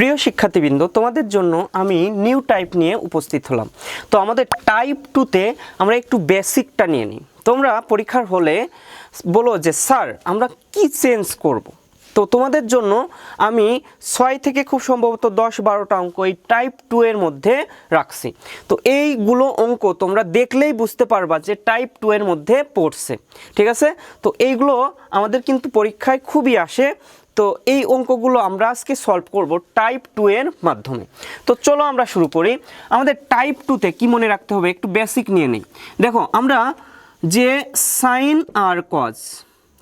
প্রিয় শিক্ষার্থীবৃন্দ, তোমাদের জন্য আমি নিউ টাইপ নিয়ে উপস্থিত হলাম। তো আমাদের টাইপ টুতে আমরা একটু বেসিকটা নিয়ে নিই। তোমরা পরীক্ষার হলে বলো যে, স্যার, আমরা কি চেঞ্জ করব। তো তোমাদের জন্য আমি ছয় থেকে খুব সম্ভবত দশ বারোটা অঙ্ক এই টাইপ টু এর মধ্যে রাখছি। তো এইগুলো অঙ্ক তোমরা দেখলেই বুঝতে পারবা যে টাইপ টু এর মধ্যে পড়ছে। ঠিক আছে? তো এইগুলো আমাদের কিন্তু পরীক্ষায় খুবই আসে। তো এই অঙ্কগুলো আমরা আজকে সলভ করব টাইপ টু এর মাধ্যমে। তো চলো আমরা শুরু করি। আমাদের টাইপ টুতে কি মনে রাখতে হবে? একটু বেসিক নিয়ে নিই। দেখো, আমরা যে সাইন আর cos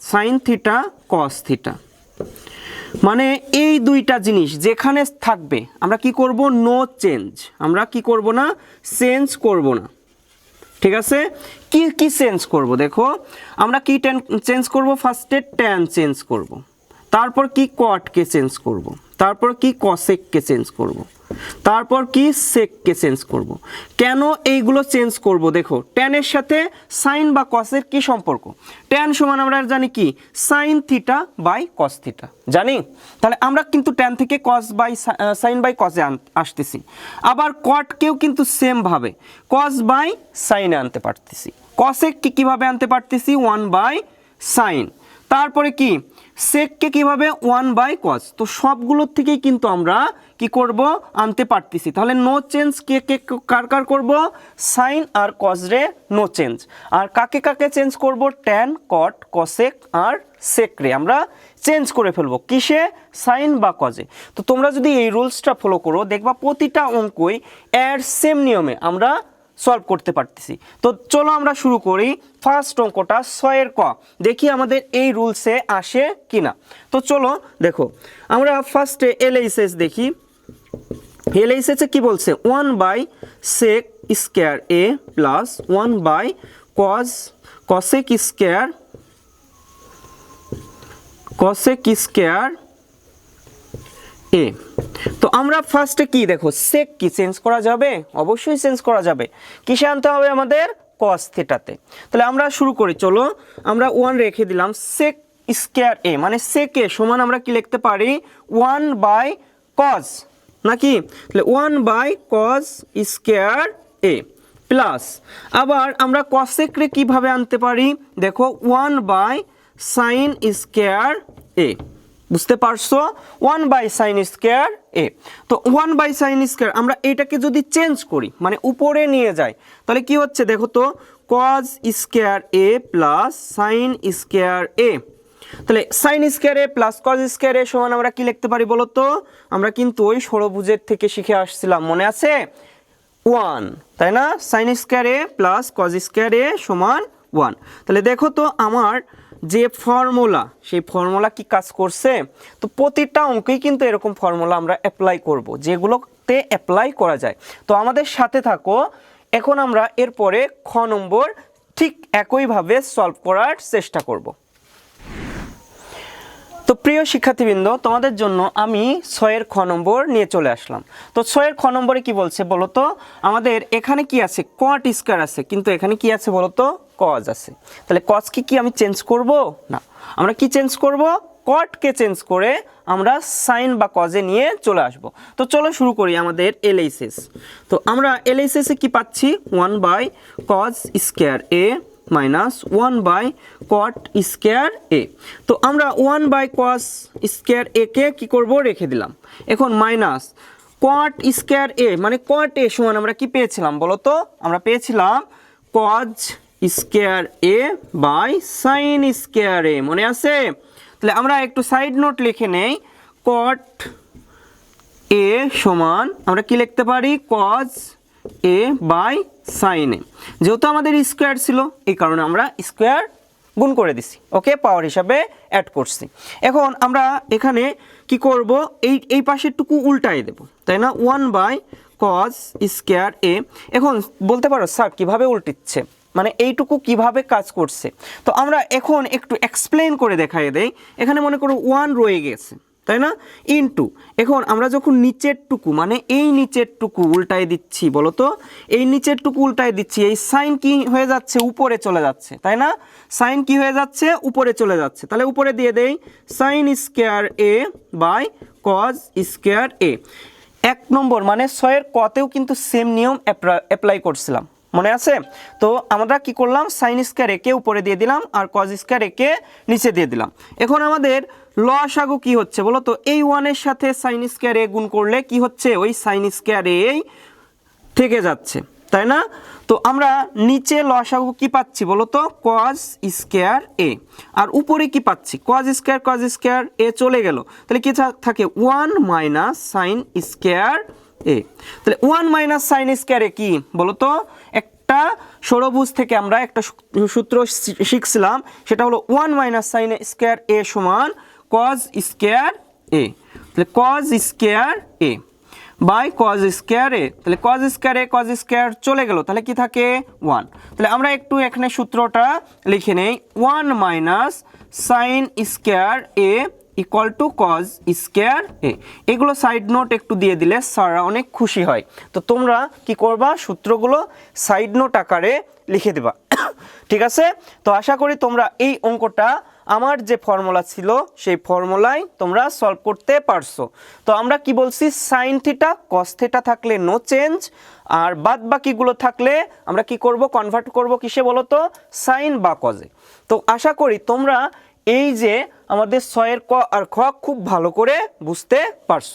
sine theta cos theta মানে এই দুইটা জিনিস যেখানে থাকবে, আমরা কি করব? নো চেঞ্জ আমরা কি করব না? চেঞ্জ করব না। ঠিক আছে? কি কি চেঞ্জ করব? দেখো, আমরা কি টেন চেঞ্জ করব? ফার্স্টে ট্যান চেঞ্জ করব। তারপর কি কটকে চেঞ্জ করব? তারপর কি কসেককে চেঞ্জ করব? তারপর কি সেককে চেঞ্জ করব? কেন এইগুলো চেঞ্জ করব? দেখো ট্যানের সাথে সাইন বা কসের কি সম্পর্ক? ট্যান সমান আমরা জানি কি? Sine theta by cos theta জানি? তাহলে আমরা কিন্তু ট্যান থেকে কস বাই সাইন বাই কসে আসতেছি। আবার কটকেও কিন্তু সেম ভাবে। কস বাই সাইনে আনতে পারতেছি। কসেক কি কীভাবে আনতে পারতেছি? ওয়ান বাই সাইন তারপরে কি? সেককে কীভাবে ওয়ান বাই কস তো সবগুলোর থেকেই কিন্তু আমরা কি করব? আনতে পারতেছি। তাহলে নো চেঞ্জ কে কে কার কার করব? সাইন আর কস রে নো চেঞ্জ আর কাকে কাকে চেঞ্জ করব? ট্যান কট কসেক আর সেক রে। আমরা চেঞ্জ করে ফেলব। কিসে? সাইন বা কজে তো তোমরা যদি এই রুলসটা ফলো করো, দেখবা প্রতিটা অঙ্কই এর সেম নিয়মে আমরা সলভ করতে পারতেছি। তো চলো আমরা শুরু করি ফার্স্ট অঙ্কটা ছয়ের ক। দেখি আমাদের এই রুলসে আসে কিনা। তো চলো দেখো, আমরা ফার্স্টে এলএইচএস দেখি। এলএইচএসে কি বলছে? One by sec square A plus one by cos cosec square cosec square A তো আমরা ফার্স্টে কি দেখো? সেক কি চেঞ্জ করা যাবে? অবশ্যই চেঞ্জ করা যাবে। কিসে আনতে হবে আমাদের? কস থিটাতে তাহলে আমরা শুরু করি, চলো। আমরা ওয়ান রেখে দিলাম। সেক স্কোয়ার এ মানে সেক সমান আমরা কি লিখতে পারি? ওয়ান বাই কজ নাকি? তাহলে one by cos square A plus আবার আমরা কসেকরে কীভাবে আনতে পারি? দেখো one by sine square A বুঝতে পারছ? One by sine square A তো ওয়ান বাই সাইন স্কোয়ার আমরা এটাকে যদি চেঞ্জ করি মানে উপরে নিয়ে যাই, তাহলে কি হচ্ছে দেখো তো? Cos square A plus sine square A তাহলে sine square A plus cos square A সমান আমরা কি লিখতে পারি বলো তো? আমরা কিন্তু ওই ষড়ভুজের থেকে শিখে আসছিলাম, মনে আছে? ওয়ান তাই না? Sine square A plus cos square A সমান ওয়ান তাহলে দেখো তো আমার যে ফর্মুলা, সেই ফর্মুলা কি কাজ করছে? তো প্রতিটা অঙ্কেই কিন্তু এরকম ফর্মুলা আমরা অ্যাপ্লাই করব, যেগুলোতে অ্যাপ্লাই করা যায়। তো আমাদের সাথে থাকো, এখন আমরা এরপরে খ নম্বর ঠিক একইভাবে সলভ করার চেষ্টা করব। তো প্রিয় শিক্ষার্থীবৃন্দ, তোমাদের জন্য আমি ছয়ের খ নম্বর নিয়ে চলে আসলাম। তো ছয়ের খ নম্বরে কি বলছে বলো তো আমাদের এখানে কি আছে? কট স্কোয়ার আছে। কিন্তু এখানে কি আছে বলো তো কজ আছে। তাহলে কজকে কি আমি চেঞ্জ করব? না। আমরা কি চেঞ্জ করব? কটকে চেঞ্জ করে আমরা সাইন বা কজে নিয়ে চলে আসব। তো চলো শুরু করি আমাদের এলএইচএস তো আমরা এলএইচএসে কি পাচ্ছি? One by cos square A minus one by cot square A তো আমরা one by cos square A কে কী করব? রেখে দিলাম। এখন মাইনাস কট স্কোয়ার এ মানে কট এ সমান আমরা কি পেয়েছিলাম বলো তো আমরা পেয়েছিলাম cos square A by sine square A মনে আছে? তাহলে আমরা একটু সাইড নোট লিখে নেই। কট এ সমান আমরা কি লিখতে পারি? Cos A by sine A. যেহেতু আমাদের স্কোয়ার ছিল, এই কারণে আমরা স্কোয়ার গুণ করে দিছি। ওকে? পাওয়ার হিসাবে অ্যাড করছি। এখন আমরা এখানে কি করব? এই এই পাশেরটুকু উল্টাই দেব, তাই না? One by cos square A এখন বলতে পারো, স্যার, কীভাবে উল্টিচ্ছে? মানে এইটুকু কীভাবে কাজ করছে? তো আমরা এখন একটু এক্সপ্লেন করে দেখাই দেই। এখানে মনে করো ওয়ান রয়ে গেছে। তাই না? ইনটু এখন আমরা যখন নিচের টুকু মানে এই নিচের টুকু উল্টায় দিচ্ছি বলো তো এই নিচের টুকু উল্টায় দিচ্ছি, এই সাইন কি হয়ে যাচ্ছে? উপরে চলে যাচ্ছে, তাই না? সাইন কি হয়ে যাচ্ছে? উপরে চলে যাচ্ছে। তাহলে উপরে দিয়ে দেই sine square A by cos square A এক নম্বর মানে ছয়ের কতেও কিন্তু সেম নিয়ম অ্যাপ্লাই করছিলাম। মনে আছে? তো আমরা কি করলাম? সাইন স্কোয়ার একে উপরে দিয়ে দিলাম আর কজ স্কোয়ার একে নিচে দিয়ে দিলাম। এখন আমাদের লসাগু কি হচ্ছে বলো তো? এই ওয়ানের সাথে সাইন স্কোয়ার এ গুণ করলে কি হচ্ছে? ওই সাইন স্কোয়ার এই থেকে যাচ্ছে, তাই না? তো আমরা নিচে লসাগু কি পাচ্ছি বলো তো? কজ স্কোয়ার এ আর উপরে কি পাচ্ছি? Cos square cos square A চলে গেল। তাহলে কি থাকে? One minus sine square A তাহলে one minus sine square A কি বলো তো? একটা ষড়ভুজ থেকে আমরা একটা সূত্র শিখছিলাম, সেটা হলো one minus sine square A সমান কজ স্কোয়ার এ তাহলে cos square A by cos square A তাহলে cos square A cos square চলে গেল। তাহলে কি থাকে? ওয়ান তাহলে আমরা একটু এখানে সূত্রটা লিখে নেই। One minus sine square A equal to cos square A এগুলো সাইড নোট একটু দিয়ে দিলে স্যাররা অনেক খুশি হয়। তো তোমরা কি করবা? সূত্রগুলো সাইড নোট আকারে লিখে দেবা। ঠিক আছে? তো আশা করি তোমরা এই অঙ্কটা আমার যে ফর্মুলা ছিল, সেই ফর্মুলায় তোমরা সলভ করতে পারছ। তো আমরা কি বলছি? সাইন থিটা কস থিটা থাকলে নো চেঞ্জ আর বাদ বাকিগুলো থাকলে আমরা কি করব? কনভার্ট করব কিসে বলো তো সাইন বা কজে তো আশা করি তোমরা এই যে আমাদের ছয়ের ক আর খ খুব ভালো করে বুঝতে পারছ।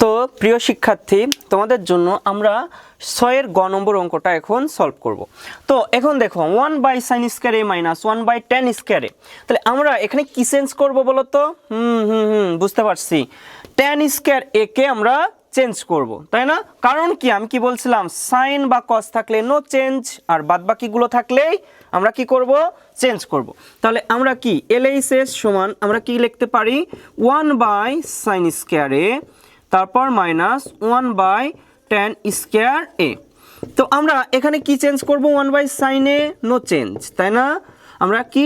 তো প্রিয় শিক্ষার্থী, তোমাদের জন্য আমরা ছয়ের গ নম্বর অঙ্কটা এখন সলভ করব। তো এখন দেখো one by sine square minus one by tan square তাহলে আমরা এখানে কি চেঞ্জ করব বলো তো হুম হুম হুম, বুঝতে পারছি। টেন স্কোয়ার এ কে আমরা চেঞ্জ করব, তাই না? কারণ কি? আমি কি বলছিলাম? সাইন বা কস থাকলে নো চেঞ্জ আর বাদ বাকিগুলো থাকলেই আমরা কি করব? চেঞ্জ করব। তাহলে আমরা কি? এলএইচএস সমান আমরা কি লিখতে পারি? ওয়ান বাই সাইন স্কোয়ার তারপর minus one by tan square A তো আমরা এখানে কি চেঞ্জ করব? ওয়ান বাই সাইনে নো চেঞ্জ তাই না? আমরা কি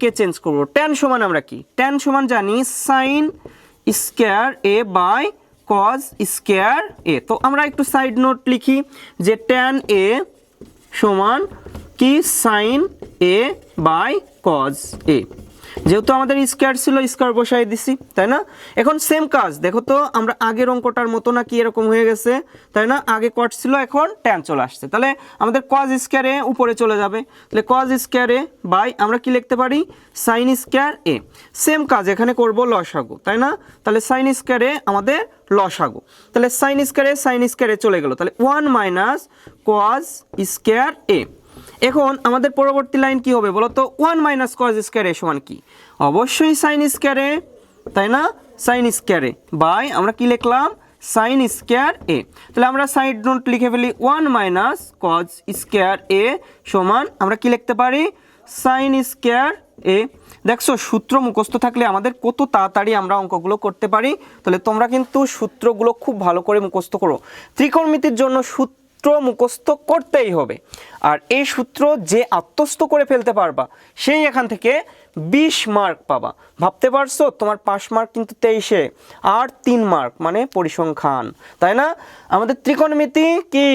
কে চেঞ্জ করব? ট্যান সমান আমরা কি? ট্যান সমান জানি sine square A by cos square A তো আমরা একটু সাইড নোট লিখি যে ট্যান এ সমান কি? Sine A by cos A যেহেতু আমাদের স্কোয়ার ছিল স্কোয়ার বসাই দিছি, তাই না? এখন সেম কাজ, দেখো তো, আমরা আগের অঙ্কটার মতো না কি এরকম হয়ে গেছে, তাই না? আগে কট ছিল, এখন ট্যান চলে আসছে। তাহলে আমাদের কজ স্কোয়ারে উপরে চলে যাবে। তাহলে কজ স্কোয়ারে বাই আমরা কি লিখতে পারি? সাইন স্কোয়ার এ সেম কাজ এখানে করব লসাগু, তাই না? তাহলে সাইন স্কোয়ারে আমাদের লসাগু। তাহলে সাইন স্কোয়ারে সাইন স্কোয়ারে চলে গেল। তাহলে one minus cos square A এখন আমাদের পরবর্তী লাইন কি হবে বলো তো ওয়ান মাইনাস কজ স্কোয়ারে সমান কি? অবশ্যই সাইন স্কোয়ারে তাই না? সাইন স্কোয়ারে বাই আমরা কি লিখলাম? Sine square A. তাহলে আমরা সাইড নোট লিখে ফেলি one minus cos square A সমান, আমরা কি লিখতে পারি? Sine square A. দেখছ, সূত্র মুখস্থ থাকলে আমাদের কত তাড়াতাড়ি আমরা অঙ্কগুলো করতে পারি। তাহলে তোমরা কিন্তু সূত্রগুলো খুব ভালো করে মুখস্থ করো। ত্রিকোণমিতির জন্য সূত্র সূত্র মুখস্থ করতেই হবে। আর এই সূত্র যে আত্মস্থ করে ফেলতে পারবা, সেই এখান থেকে বিশ মার্ক পাবা। ভাবতে পারছ? তোমার পাস মার্ক কিন্তু তেইশে, আর তিন মার্ক মানে পরিসংখ্যান, তাই না? আমাদের ত্রিকোণমিতি কি?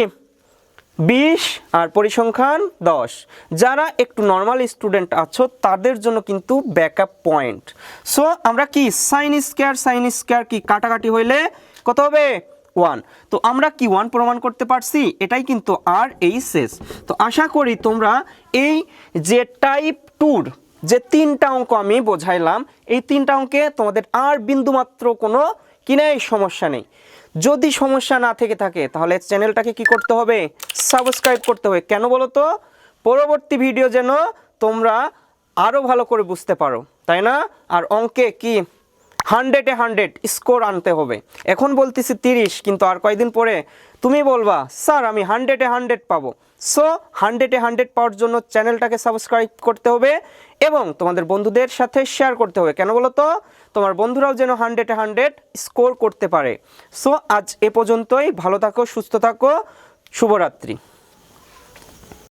বিশ আর পরিসংখ্যান দশ। যারা একটু নর্মাল স্টুডেন্ট আছো, তাদের জন্য কিন্তু ব্যাকআপ পয়েন্ট সো আমরা কি সাইন স্কোয়ার সাইন স্কোয়ার কি? কাটাকাটি হইলে কত হবে? ওয়ান। তো আমরা কি ওয়ান প্রমাণ করতে পারছি? এটাই কিন্তু আর এই শেষ। তো আশা করি তোমরা এই যে টাইপ টুর যে তিনটা অঙ্ক আমি বোঝাইলাম, এই তিনটা অঙ্কে তোমাদের আর বিন্দুমাত্র কোনো কিনাই সমস্যা নেই। যদি সমস্যা না থেকে থাকে, তাহলে চ্যানেলটাকে কি করতে হবে? সাবস্ক্রাইব করতে হবে। কেন বলো তো? পরবর্তী ভিডিও যেন তোমরা আরও ভালো করে বুঝতে পারো, তাই না? আর অঙ্কে কি হান্ড্রেডে হান্ড্রেড স্কোর আনতে হবে। এখন বলতেছি তিরিশ, কিন্তু আর কয়েকদিন পরে? তুমি বলবা, স্যার, আমি হান্ড্রেডে হান্ড্রেড পাবো। সো হান্ড্রেডে হান্ড্রেড পাওয়ার জন্য চ্যানেলটাকে সাবস্ক্রাইব করতে হবে এবং তোমাদের বন্ধুদের সাথে শেয়ার করতে হবে। কেন বলো তো? তোমার বন্ধুরাও যেন হান্ড্রেডে হান্ড্রেড স্কোর করতে পারে। সো আজ এ পর্যন্তই। ভালো থাকো, সুস্থ থাকো। শুভরাত্রি।